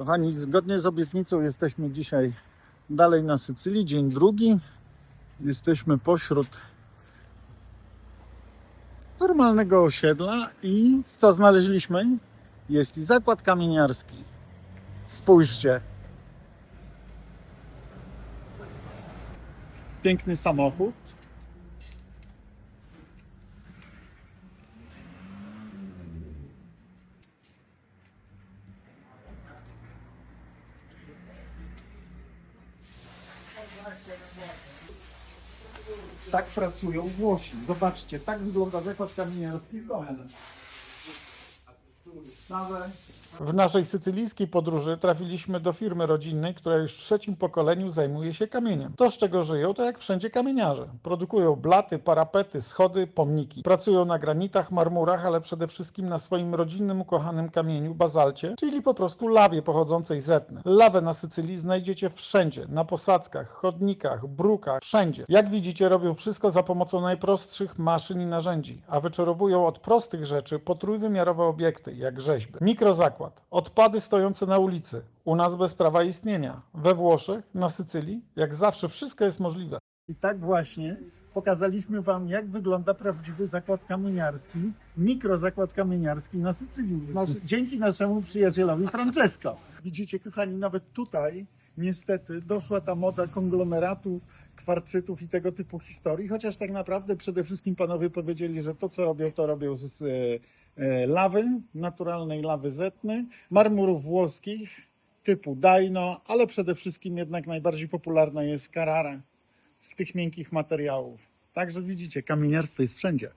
Kochani, zgodnie z obietnicą jesteśmy dzisiaj dalej na Sycylii, dzień drugi. Jesteśmy pośród normalnego osiedla i co znaleźliśmy? Jest i zakład kamieniarski. Spójrzcie. Piękny samochód. Tak pracują Włosi. Zobaczcie, tak wygląda zakład kamieniarski w Gomen. W naszej sycylijskiej podróży trafiliśmy do firmy rodzinnej, która już w trzecim pokoleniu zajmuje się kamieniem. To, z czego żyją, to jak wszędzie kamieniarze. Produkują blaty, parapety, schody, pomniki. Pracują na granitach, marmurach, ale przede wszystkim na swoim rodzinnym, ukochanym kamieniu, bazalcie, czyli po prostu lawie pochodzącej z Etny. Lawę na Sycylii znajdziecie wszędzie, na posadzkach, chodnikach, brukach, wszędzie. Jak widzicie, robią wszystko za pomocą najprostszych maszyn i narzędzi, a wyczarowują od prostych rzeczy po trójwymiarowe obiekty, jak rzeźby. Mikrozakład. Odpady stojące na ulicy. U nas bez prawa istnienia. We Włoszech, na Sycylii, jak zawsze, wszystko jest możliwe. I tak właśnie pokazaliśmy Wam, jak wygląda prawdziwy zakład kamieniarski, mikrozakład kamieniarski na Sycylii. Dzięki naszemu przyjacielowi Francesco. Widzicie, kochani, nawet tutaj niestety doszła ta moda konglomeratów, kwarcytów i tego typu historii, chociaż tak naprawdę przede wszystkim panowie powiedzieli, że to, co robią, to robią z e, lawy, naturalnej lawy zetny, marmurów włoskich typu Daino, ale przede wszystkim jednak najbardziej popularna jest Carrara z tych miękkich materiałów. Także widzicie, kamieniarstwo jest wszędzie.